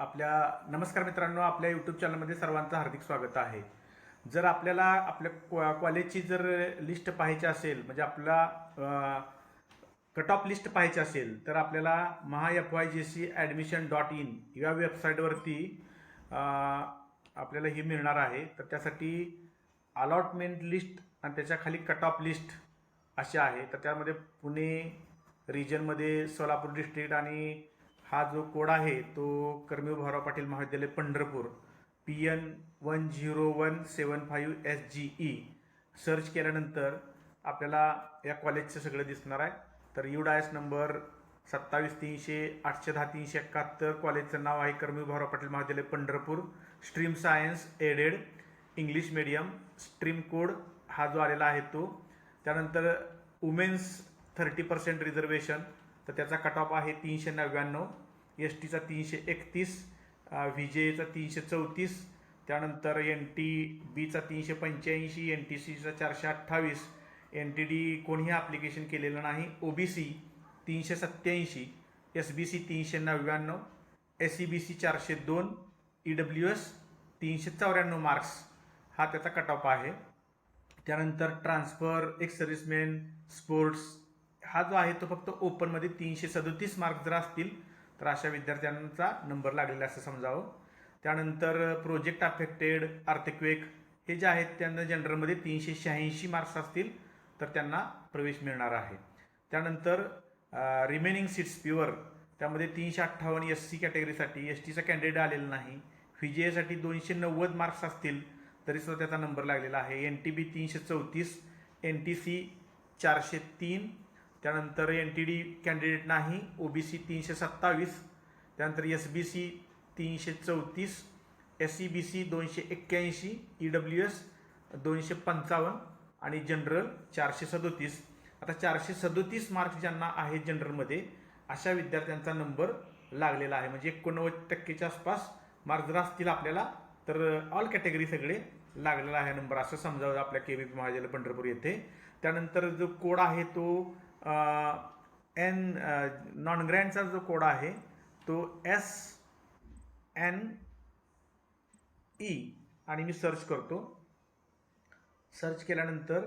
आपल्या नमस्कार मित्रांनो आपल्या यूट्यूब चॅनलमध्ये सर्वांचं हार्दिक स्वागत आहे. जर आपल्याला आपल्या क्वा कॉलेजची जर लिस्ट पाहायची असेल म्हणजे आपला कट ऑफ लिस्ट पाहायची असेल तर आपल्याला Maha F Y J C admission dot in या वेबसाईटवरती आपल्याला ही मिळणार आहे. तर त्यासाठी अलॉटमेंट लिस्ट आणि त्याच्याखाली कट ऑफ लिस्ट अशी आहे. तर त्यामध्ये पुणे रिजनमध्ये सोलापूर डिस्ट्रिक्ट आणि हा जो कोड आहे तो कर्मीव भाऊराव पाटील महाविद्यालय Pandharpur P N one zero one seven five S G E. Search केल्यानंतर आपल्याला या कॉलेजचं सगळं दिसणार आहे. तर यू डायस नंबर सत्तावीस तीनशे आठशे दहा तीनशे एकाहत्तर कॉलेजचं नाव आहे कर्मीव भाऊराव पाटील महाविद्यालय Pandharpur. Stream science aided English medium stream code हा जो आलेला आहे तो. त्यानंतर वुमेन्स थर्टी पर्सेंट रिझर्वेशन तर त्याचा कट ऑफ आहे तीनशे नव्याण्णव. एस टीचा तीनशे एकतीस व्ही जे एचा तीनशे चौतीस त्यानंतर एन टी बीचा तीनशे पंच्याऐंशी एन टी सीचा चारशे अठ्ठावीस एन टी डी कोणीही ॲप्लिकेशन केलेलं नाही. ओ बी सी तीनशे सत्त्याऐंशी एस बी सी तीनशे नव्याण्णव एस सी बी सी चारशे दोन ई डब्ल्यू एस तीनशे चौऱ्याण्णव मार्क्स हा त्याचा कट ऑफ आहे. त्यानंतर ट्रान्सफर एक्स सर्व्हिसमॅन स्पोर्ट्स हा जो आहे तो फक्त ओपनमध्ये तीनशे सदोतीस मार्क्स जर असतील तर अशा विद्यार्थ्यांचा नंबर लागलेला असं समजावं. त्यानंतर प्रोजेक्ट अफेक्टेड आर्थिक्वेक हे जे आहेत त्यांना जनरलमध्ये तीनशे शहाऐंशी मार्क्स असतील तर त्यांना प्रवेश मिळणार आहे. त्यानंतर रिमेनिंग सीट्स प्युअर त्यामध्ये तीनशे अठ्ठावन्न एस सी कॅटेगरीसाठी एस टीचा कॅन्डिडेट आलेला नाही. व्ही दोनशे नव्वद मार्क्स असतील तरी सुद्धा त्याचा नंबर लागलेला आहे. एन टी बी तीनशे चौतीस एन टी सी चारशे तीन त्यानंतर एन टी डी कॅन्डिडेट नाही ओ बी सी तीनशे सत्तावीस त्यानंतर एस बी सी तीनशे चौतीस एस सी बी सी दोनशे एक्क्याऐंशी ई डब्ल्यू एस दोनशे पंचावन्न आणि जनरल चारशे सदोतीस. आता चारशे सदोतीस मार्क्स ज्यांना आहे जनरलमध्ये अशा विद्यार्थ्यांचा नंबर लागलेला आहे. म्हणजे एकोणनव्वद टक्केच्या आसपास मार्क जर असतील आपल्याला तर ऑल कॅटेगरी सगळे लागलेला आहे नंबर असं समजावं आपल्या के व्ही पी महाविद्यालय पंढरपूर येथे. त्यानंतर जो कोड आहे तो एन नॉन ग्रँडचा जो कोड आहे तो एस एन ई आणि मी सर्च करतो. सर्च केल्यानंतर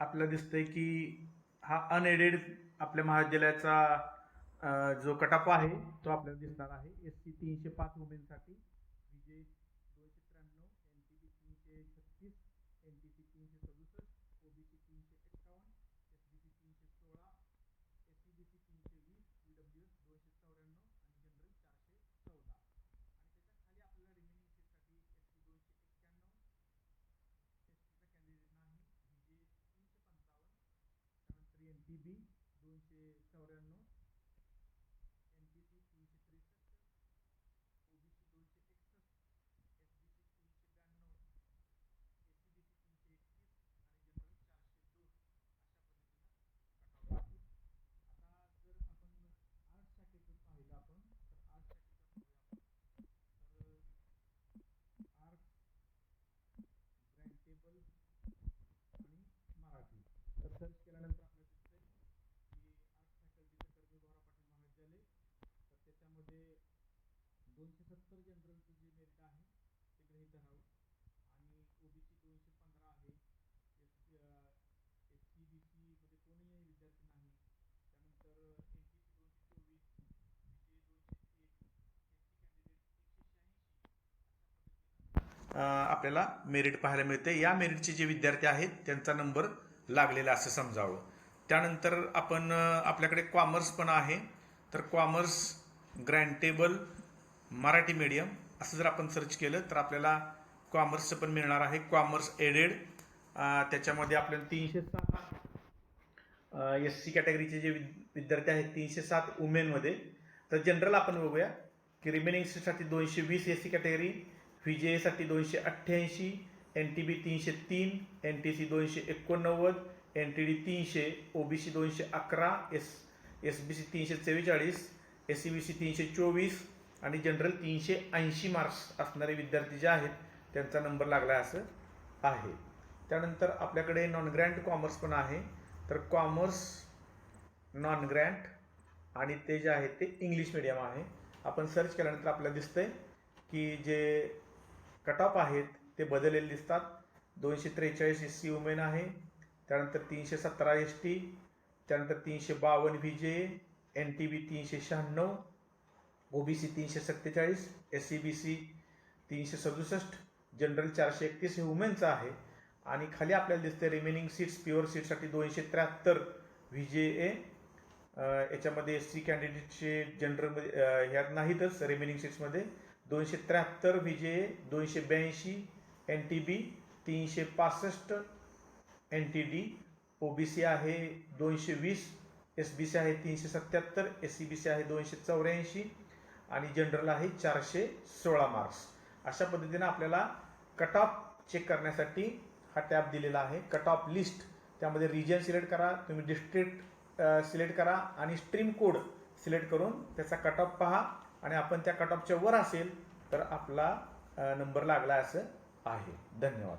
आपल्याला दिसतंय की हा अनएडेड आपल्या महाविद्यालयाचा जो कटाप आहे तो आपल्याला दिसणार आहे. एस सी तीनशे पाच वुमेनसाठी विजय दोनशे त्र्याण्णव एन टी बी तीनशे छत्तीस एन टी सी तीनशे सदुसष्ट ओ बी सी तीनशे एक्कावन्न एस बी सी तीनशे सोळा एस सी बी सी तीनशे वीस ई डब्ल्यू एस दोनशे चौऱ्याण्णव आणि जनरल चारशे चौदा आणि त्याच्याखाली आपल्याला रिमेनिंग सीटसाठी एस सी दोनशे एक्क्याण्णव एस टीचा कॅन्डिडेट नाही व्ही जे तीनशे पंचावन्न त्यानंतर एन टी बी दोनशे चौऱ्याण्णव एन टी सी तीनशे त्रेसष्ट ओ बी सी दोनशे एकसष्ट एस बी सी तीनशे ब्याण्णव ए सी बी सी तीनशे एकतीस आणि जनरल चारशे दोन अशा पद्धतीनं कट ऑफ आहे आता जर आपण आर्ट्स शाखेचं पाहिलं आपण तर आर्ट्स शाखेचं पाहूया आपण तर आर्ट्स ग्रँटेबल आणि मराठी तर सर्च केल्यानंतर आपल्याला दिसतंय की आर्ट्स फॅकल्टीचं कर्मी भाऊराव पाटील महाविद्यालय तर त्याच्यामध्ये दोनशे सत्तर जनरलचं जे मेरिट आहे ते गृहीत धरावं. आणि ओ बी सी दोनशे पंधरा आहे. एस एस सी बी सीमध्ये कोणीही विद्यार्थी नाही. त्यानंतर एन टी सी दोनशे चोवीस बी सी दोनशे एक एस टी कॅन्डिडेट एकशे शहाऐंशी आपल्याला मेरिट पाहायला मिळते. या मेरिटचे जे विद्यार्थी आहेत त्यांचा नंबर लागलेला असं समजावं. त्यानंतर आपण आपल्याकडे कॉमर्स पण आहे. तर कॉमर्स ग्रँटेबल मराठी मीडियम असं जर आपण सर्च केलं तर आपल्याला कॉमर्सचं पण मिळणार आहे. कॉमर्स एडेड त्याच्यामध्ये आपल्याला तीनशे सात एस सी कॅटेगरीचे जे विद- विद्यार्थी आहेत तीनशे सात वुमेनमध्ये तर जनरल आपण बघूया की रिमेनिंग सीटसाठी दोनशे वीस S C category V J एसाठी दोनशे अठ्ठ्याऐंशी एन टी बी तीनशे तीन एन टी सी दोनशे एकोणनव्वद एन टी डी तीनशे ओ बी सी दोनशे अकरा एस एस बी सी तीनशे चव्वेचाळीस एस सी बी सी तीनशे चोवीस आणि जनरल तीनशे ऐंशी मार्क्स असणारे विद्यार्थी जे आहेत त्यांचा नंबर लागला आहे असं आहे. त्यानंतर आपल्याकडे नॉन ग्रँट कॉमर्स पण आहे. तर कॉमर्स नॉन ग्रँट आणि ते जे आहे ते इंग्लिश मिडियम आहे. आपण सर्च केल्यानंतर आपल्याला दिसतंय की जे कट ऑफ आहेत ते बदललेले दिसतात. दोनशे त्रेचाळीस एस सी वुमेन आहे. त्यानंतर तीनशे सतरा एस टी त्यानंतर तीनशे बावन्न V J N T B तीनशे शहाण्णव ओबीसी तीनशे सत्तेचाळीस एस सी बी सी तीनशे सदुसष्ट जनरल चारशे एकतीस हे वुमेनचं आहे. आणि खाली आपल्याला दिसते रिमेनिंग सीट्स प्युअर सीटसाठी दोनशे त्र्याहत्तर व्ही जे ए याच्यामध्ये एस सी कॅन्डिडेटचे जनरलमध्ये ह्यात नाहीतच रिमेनिंग सीट्समध्ये दोनशे त्र्याहत्तर व्ही जे ए दोनशे ब्याऐंशी एन टी बी तीनशे पासष्ट N T D O B C आहे दोनशे वीस एस बी सी आहे तीनशे सत्याहत्तर एस सी बी सी आहे दोनशे चौऱ्याऐंशी आणि जनरल आहे चारशे सोळा मार्क्स अशा पद्धतीनं आपल्याला कट ऑफ चेक करण्यासाठी हा टॅब दिलेला आहे. कट ऑफ लिस्ट त्यामध्ये रिजन सिलेक्ट करा तुम्ही डिस्ट्रिक्ट सिलेक्ट करा आणि स्ट्रीम कोड सिलेक्ट करून त्याचा कट ऑफ पहा. आणि आपण त्या कट ऑफच्या वर असेल तर आपला नंबर लागला असं आहे. धन्यवाद.